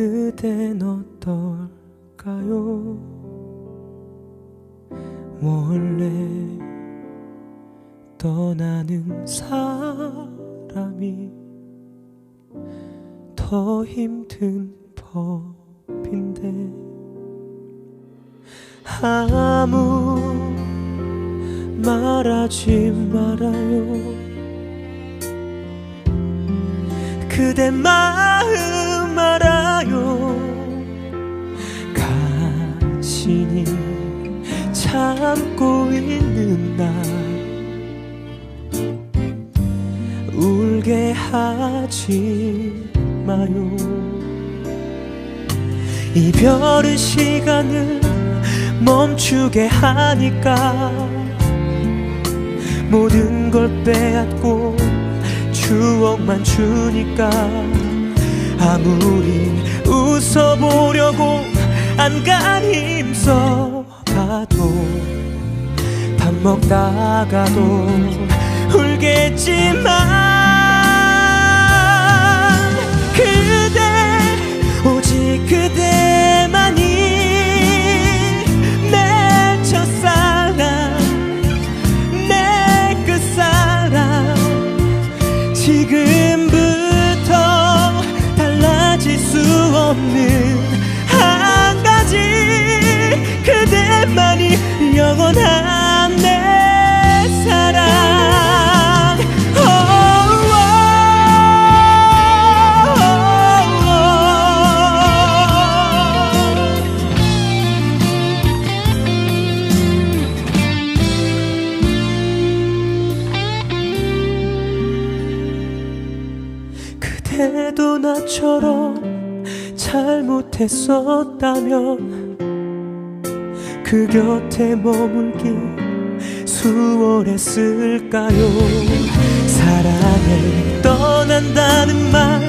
그댄 어떨까요? 원래 떠나는 사람이 더 힘든 법인데 아무 말하지 말아요. 그대 마음 알아요. 간신히 참고 있는 나 울게 하지 마요. 이별은 시간을 멈추게 하니까 모든 걸 빼앗고 추억만 주니까 아무리 웃어보려고 안간히 힘써 봐도 밥 먹다가도 울겠지만 그대 그 곁에 머물기 수월했을까요? 사랑을 떠난다는 말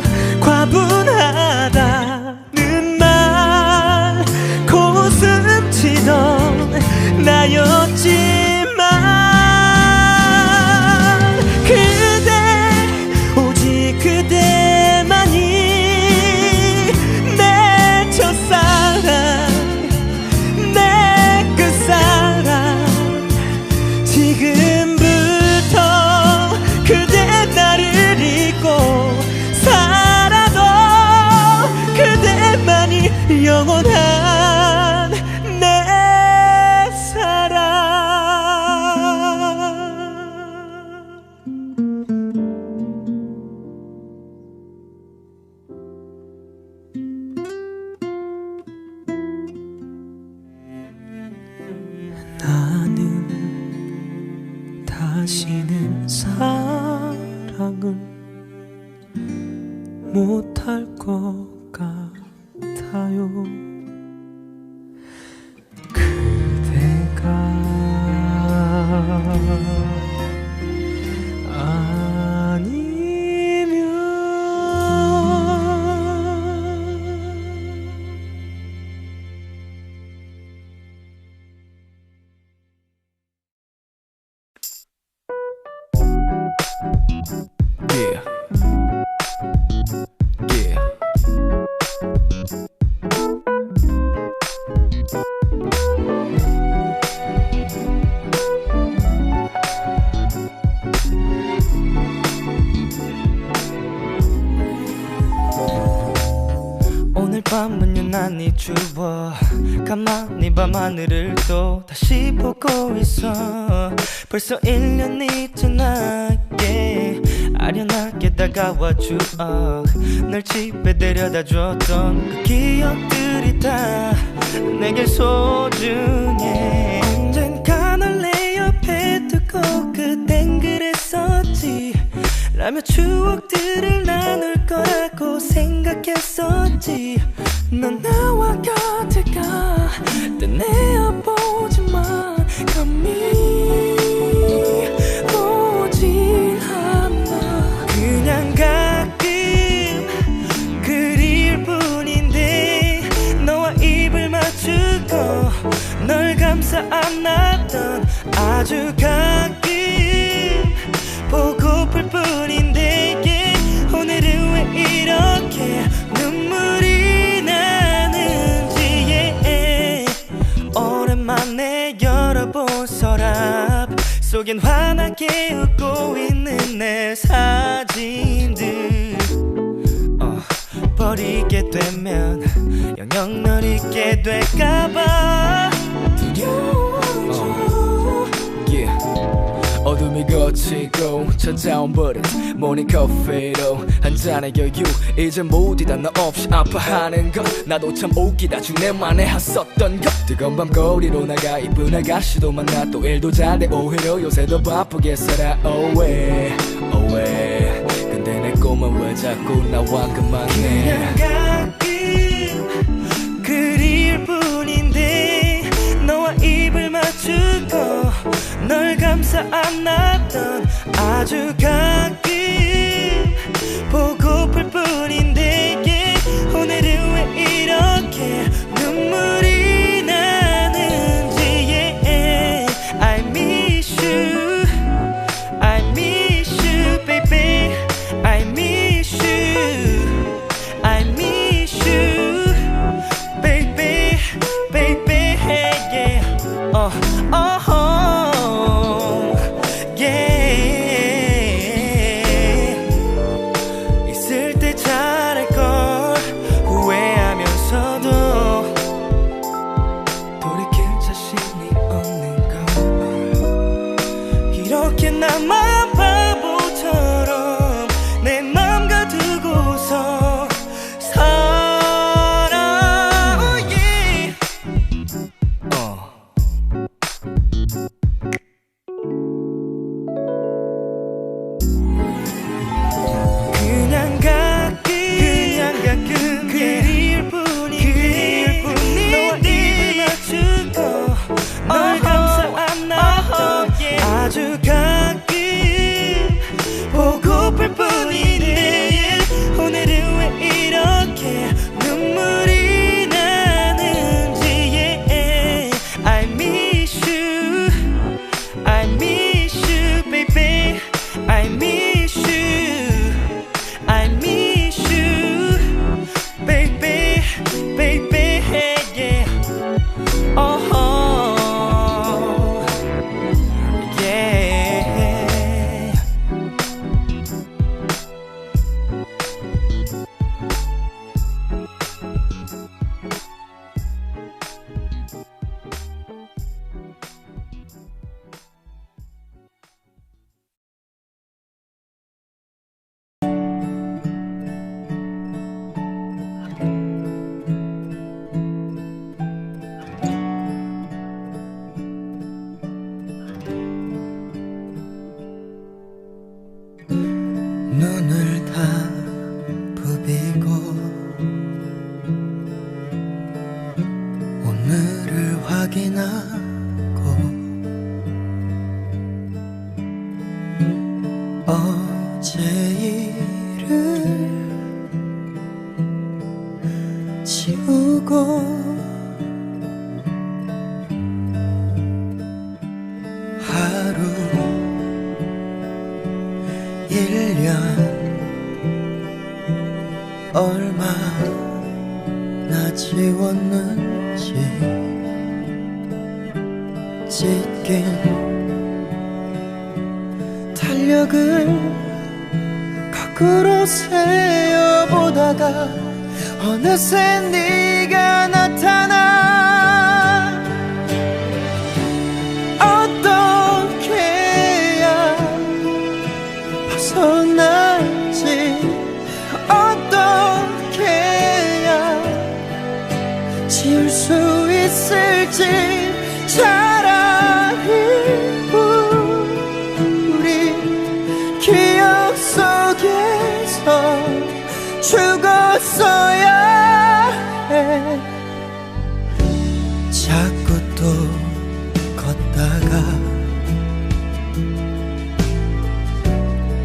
못할 것 또 다시 보고 있어. 벌써 1년이 지나게 아련하게 다가와 추억 널 집에 데려다 줬던 그 기억들이 다 내게 소중해. 언젠가 널 내 옆에 두고 그땐 그랬었지 라며 추억들을 나눌 거라고 생각했었지. 넌 나와 곁을가 떠내어보지만 감이 오질 않아. 그냥 가끔 그리울 뿐인데 너와 입을 맞추고 널 감싸 안았던 아주 가끔 속엔 환하게 웃고 있는 내 사진들. 어, 버리게 되면 영영 널 잊게 될까봐. 두려워 어둠이 걷히고 찾아온 버릇 모닝 커피로 한 잔의 여유. 이제 모두 다너 없이 아파하는 것. 나도 참 웃기다. 중내만에 했었던 것. 뜨거운 밤 거리로 나가 이쁜 아가씨도 만나 또 일도 잘돼 오히려 요새 더 바쁘게 살아. Oh way oh way 근데 내 꿈은 왜 자꾸 나와 그만해? 그리울 뿐인데 너와 입을 맞추고 널 감싸 안았던 아주 가 1년 얼마나 지웠는지 찢긴 탄력을 거꾸로 세어보다가 어느새 네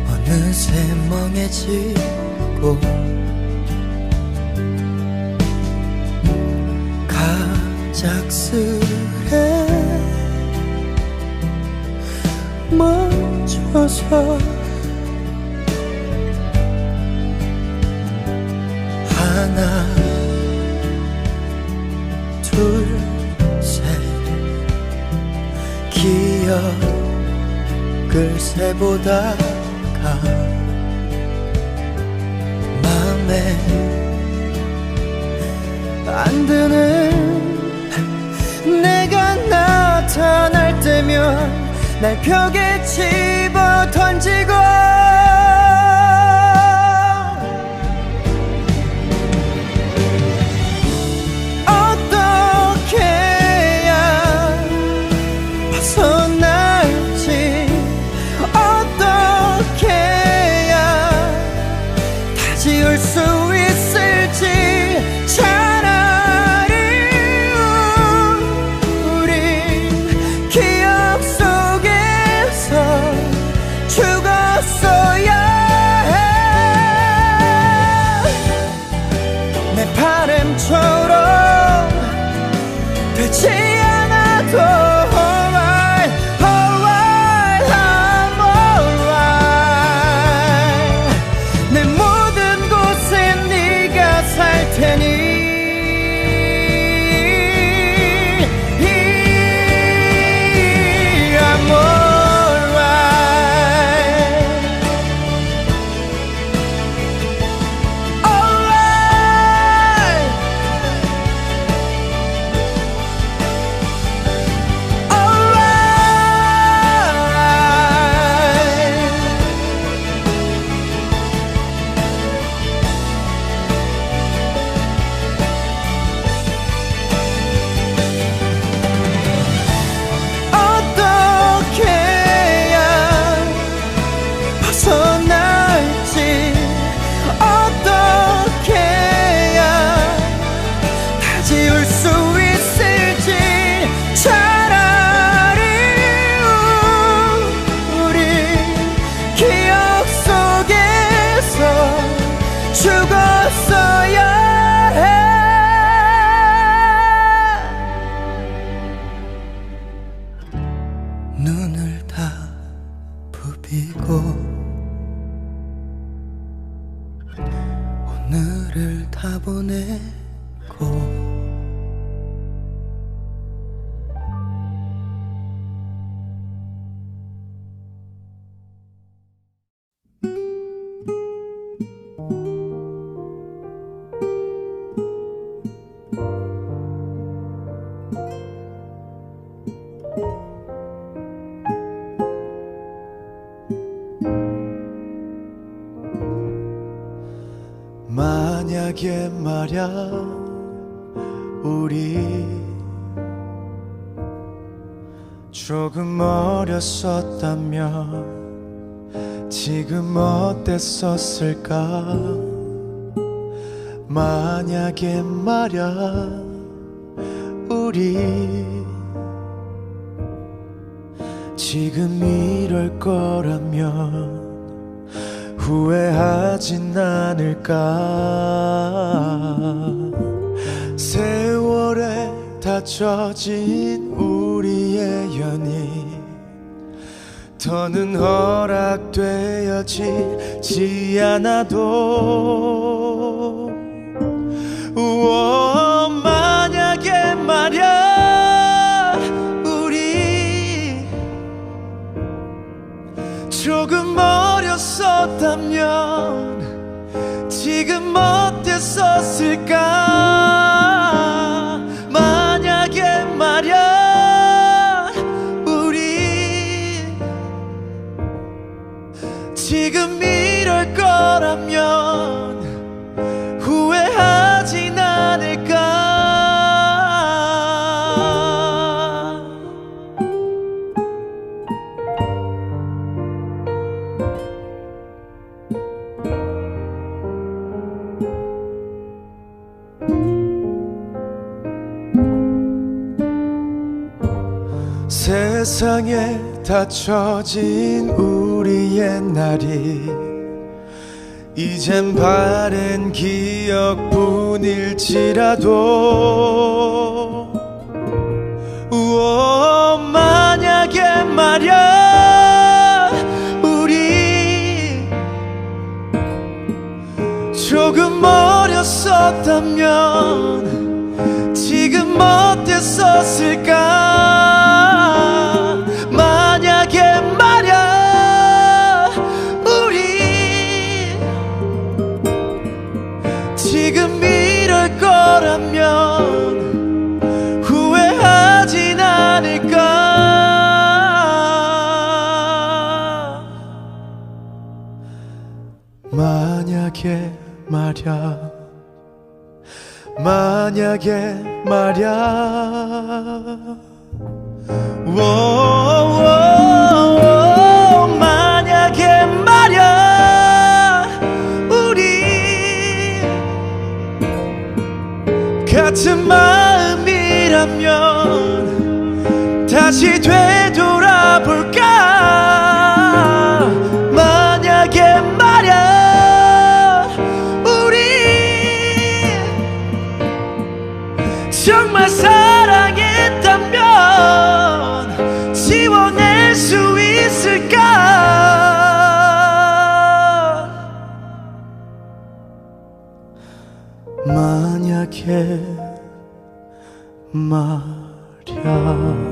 어느새 멍해지고 갑작스레 멈춰서 날세 눈을 다 부비고 오늘을 다 보내고 어땠었을까? 만약에 말야 우리 지금 이럴 거라면 후회하진 않을까? 세월에 닫혀진 우리의 연이 더는 허락되어지지 않아도 우와 만약에 말야 우리 조금 어렸었다면 지금 어땠었을까 지금 이럴 거라면 후회하진 않을까? 세상에 닫혀진 우리 옛날이 이젠 바랜 기억뿐일지라도 우와 만약에 말야 우리 조금 어렸었다면 지금 어땠었을까 만약에 말야. 오, 만약에 말야. 우리 같은 마음이라면 다시 되돌아볼까 정말 사랑했다면 지워낼 수 있을까? 만약에 말야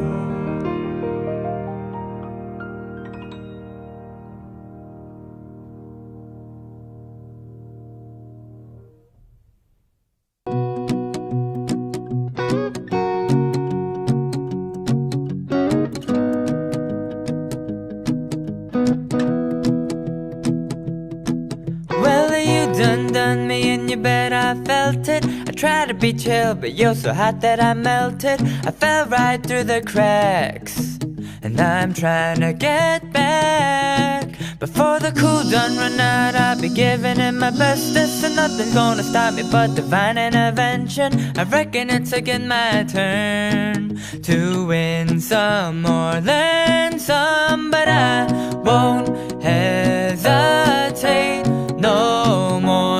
be chill, but you're so hot that I melted. I fell right through the cracks. And I'm trying to get back. Before the cool done run out, I'll be giving it my bestest. And nothing's gonna stop me but divine intervention. I reckon it's again my turn to win some or learn some. But I won't hesitate no more,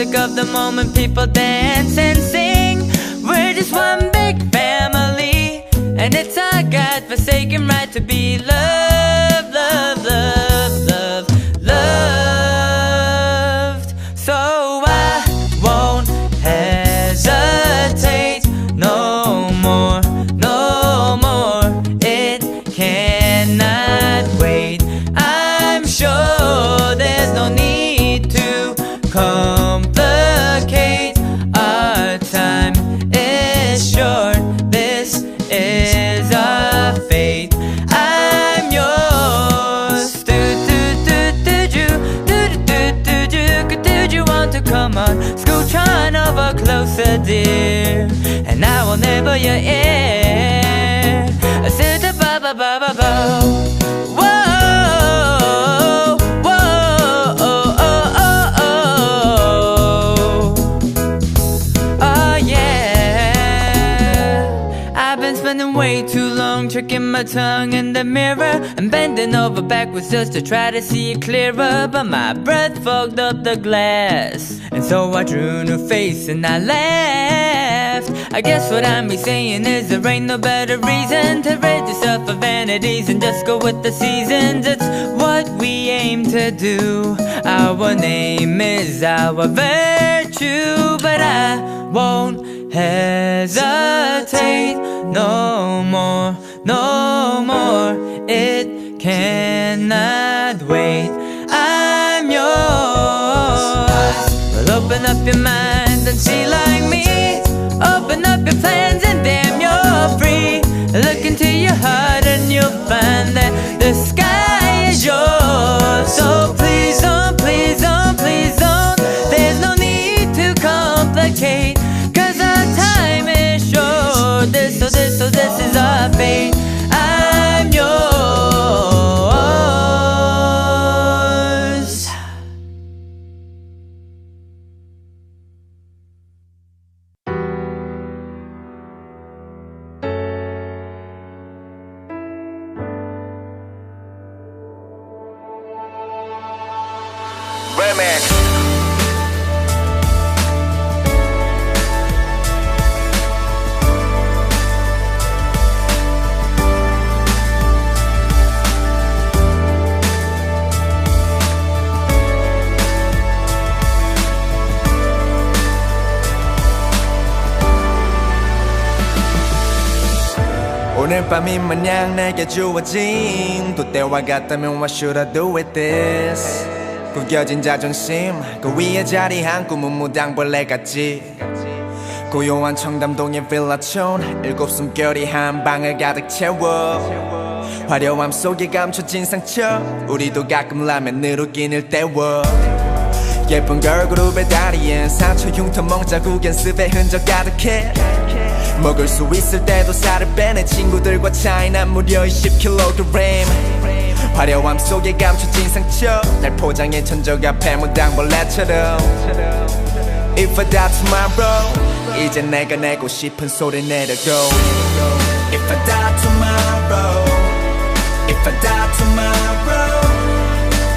music of the moment, people dance and sing. We're just one big tricking my tongue in the mirror. And bending over backwards just to try to see it clearer. But my breath fogged up the glass. And so I drew a new face and I laughed. I guess what I'm be saying is there ain't no better reason To yourself of vanities and just go with the seasons. It's what we aim to do. Our name is our virtue But I won't hesitate no more, no more. It cannot wait. I'm yours. Well, open up your mind and see like me. Open up your plans and damn, you're free. Look into your heart and you'll find that the 오늘 밤이 마냥 내게 주어진 또 때와 같다면 What should I do with this? 구겨진 자존심 그 위에 자리한 꿈은 무당벌레 같지. 고요한 청담동의 빌라촌 일곱 숨결이 한 방을 가득 채워. 화려함 속에 감춰진 상처 우리도 가끔 라면으로 끼니를 때워. 예쁜 걸그룹의 다리엔 상처 흉터 멍자국엔 습의 흔적 가득해 먹을 수 있을 때도 살을 빼내 친구들과 차이 난 무려 20kg 화려함 속에 감춰진 상처 날 포장해 천적 앞에 무당벌레처럼. If I die tomorrow 이제 내가 내고 싶은 소리 내려고. If I die tomorrow If I die tomorrow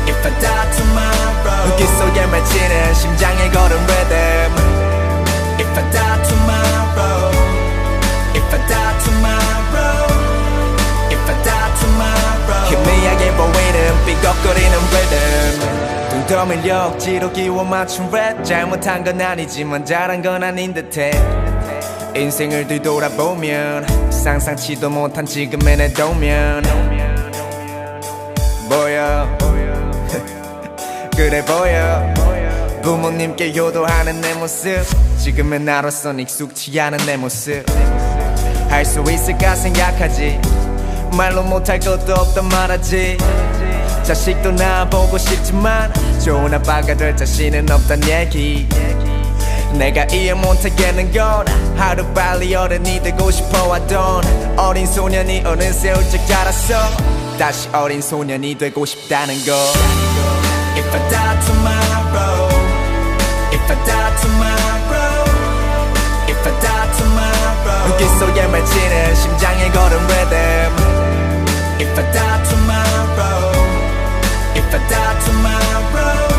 If I die tomorrow. 눈길 속에 맺히는 심장의 걸음 rhythm 밀려 억지로 끼워 맞춘 랩 잘못한 건 아니지만 잘한 건 아닌 듯해. 인생을 뒤돌아보면 상상치도 못한 지금의 내 도면 보여. 그래 보여. 부모님께 효도하는 내 모습. 지금의 나로선 익숙치 않은 내 모습. 할 수 있을까 생각하지. 말로 못할 것도 없단 말하지 자식도 낳아보고 싶지만 좋은 아빠가 될 자신은 없단 얘기. 내가 이해 못하겠는 건 하루빨리 어른이 되고 싶어 하던 어린 소년이 어느새 울적 자랐어. 다시 어린 소년이 되고 싶다는 거. If I die tomorrow If I die tomorrow If I die tomorrow. 눈길 속에 맺히는 심장의 걸음 rhythm If I die tomorrow I die tomorrow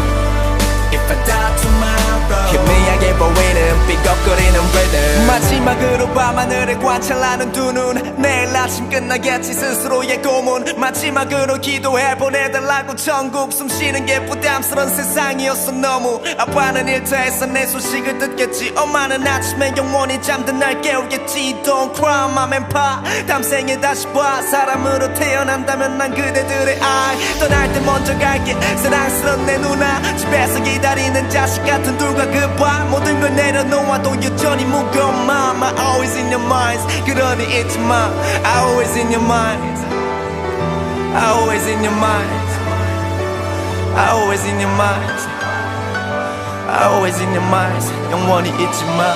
If I die tomorrow 희미하게 보이는 삐걱거리는 rhythm. 마지막으로 밤하늘을 관찰하는 두 눈. 내일 아침 끝나겠지 스스로의 고문. 마지막으로 기도해 보내달라고 천국 숨쉬는 게 부담스런 세상이었어 너무. 아빠는 일터에서 내 소식을 듣겠지. 엄마는 아침에 영원히 잠든 날 깨우겠지. Don't cry mom and pop 다음 생에 다시 봐. 사람으로 태어난다면 난 그대들의 아이 떠날 때 먼저 갈게. 사랑스런 내 누나. 집에서 기다리는 자식 같은 둘과 그밤. 모든 걸 내려놓 아도 여전히 무거운 마음 I always in your minds 그러니 잊지 마 I always in your minds I always in your minds I always in your minds I always in your minds 영원히 잊지 마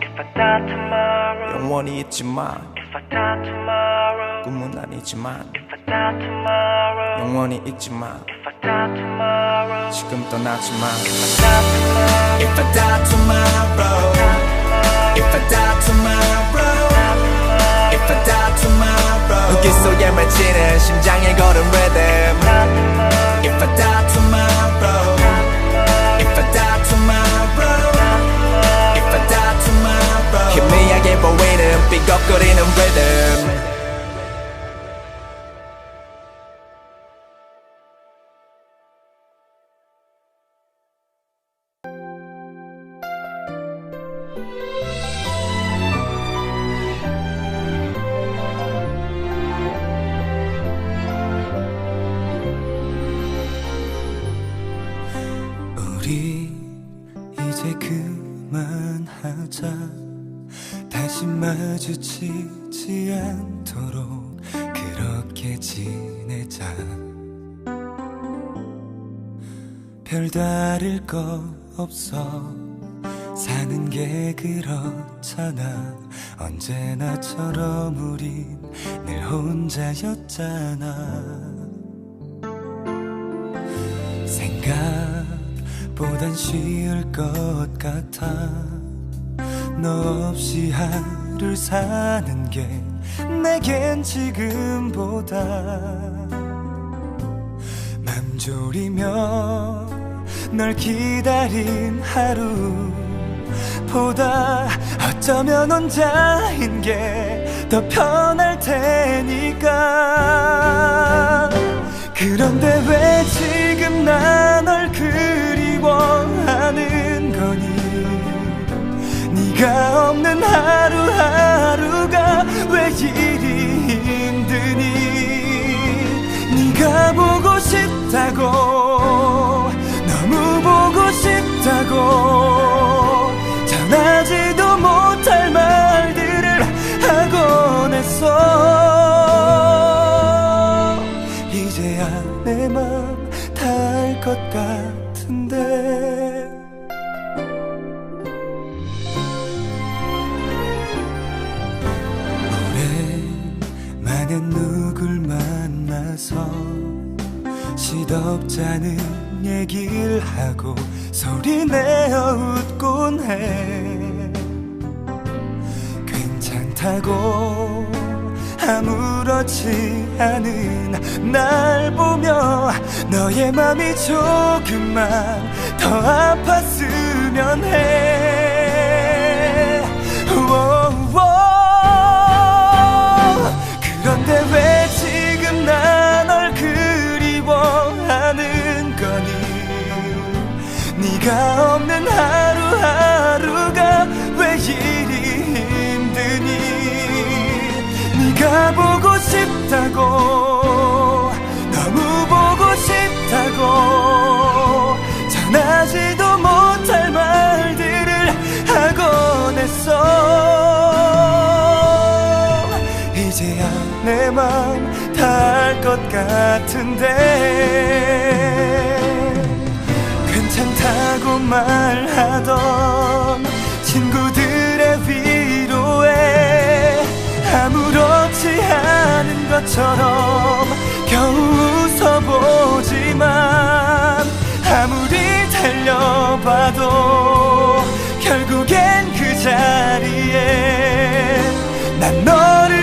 If I die tomorrow 영원히 잊지 마 꿈은 아니지만 영원히 tomorrow 지금 떠나지 마 Die tomorrow If I die tomorrow If I die tomorrow If I die tomorrow 눈길 속에 맺히는 심장의 걸음 rhythm If I die tomorrow 보이는 삐걱거리는 rhythm 마주치지 않도록 그렇게 지내자. 별다를 거 없어 사는 게 그렇잖아. 언제나처럼 우린 늘 혼자였잖아. 생각보단 쉬울 것 같아. 너 없이 하루 사는 게 내겐 지금보다 맘 졸이며 널 기다린 하루 보다 어쩌면 혼자인 게 더 편할 테니까. 그런데 왜 지금 나 널 그리워 네가 없는 하루하루가 왜 이리 힘드니? 네가 보고 싶다고 너무 보고 싶다고 전하지도 못해 오랜만에 누굴 만나서 시덥잖은 얘기를 하고 소리내어 웃곤 해. 괜찮다고 아무렇지 않은 날 보며 너의 맘이 조금만 더 아팠으면 해 네가 없는 하루하루가 왜 이리 힘드니? 네가 보고 싶다고 너무 보고 싶다고 전하지도 못할 말들을 하곤 했어. 이제야 내 맘 다 알 것 같은데 괜찮다고 말하던 친구들의 위로에 아무렇지 않은 것처럼 겨우 웃어보지만 아무리 달려봐도 결국엔 그 자리에 난 너를